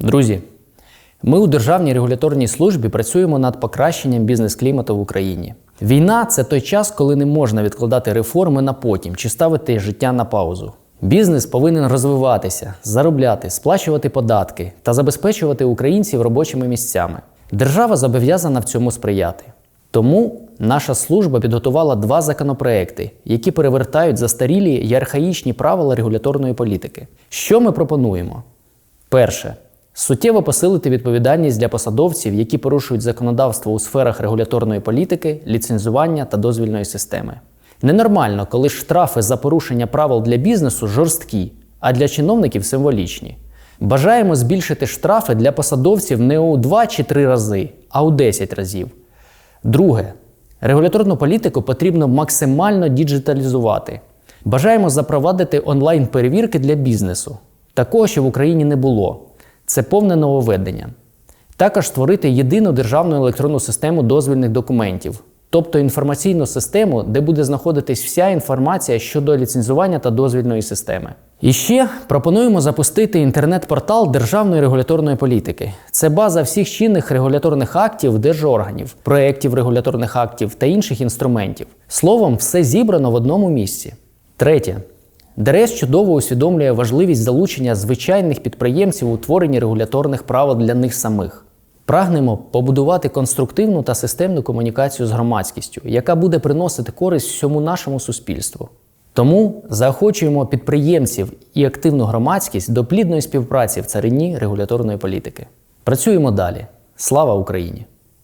Друзі, ми у Державній регуляторній службі працюємо над покращенням бізнес-клімату в Україні. Війна це той час, коли не можна відкладати реформи на потім чи ставити життя на паузу. Бізнес повинен розвиватися, заробляти, сплачувати податки та забезпечувати українців робочими місцями. Держава зобов'язана в цьому сприяти. Тому наша служба підготувала два законопроекти, які перевертають застарілі й архаїчні правила регуляторної політики. Що ми пропонуємо? Перше. Суттєво посилити відповідальність для посадовців, які порушують законодавство у сферах регуляторної політики, ліцензування та дозвільної системи. Ненормально, коли штрафи за порушення правил для бізнесу жорсткі, а для чиновників символічні. Бажаємо збільшити штрафи для посадовців не у 2 чи 3 рази, а у 10 разів. Друге, регуляторну політику потрібно максимально діджиталізувати. Бажаємо запровадити онлайн-перевірки для бізнесу. Такого ще в Україні не було. Це повне нововведення. Також створити єдину державну електронну систему дозвільних документів, тобто інформаційну систему, де буде знаходитись вся інформація щодо ліцензування та дозвільної системи. І ще пропонуємо запустити інтернет-портал Державної регуляторної політики. Це база всіх чинних регуляторних актів держорганів, проєктів регуляторних актів та інших інструментів. Словом, все зібрано в одному місці. Третє. ДРС чудово усвідомлює важливість залучення звичайних підприємців у творенні регуляторних правил для них самих. Прагнемо побудувати конструктивну та системну комунікацію з громадськістю, яка буде приносити користь всьому нашому суспільству. Тому заохочуємо підприємців і активну громадськість до плідної співпраці в царині регуляторної політики. Працюємо далі. Слава Україні!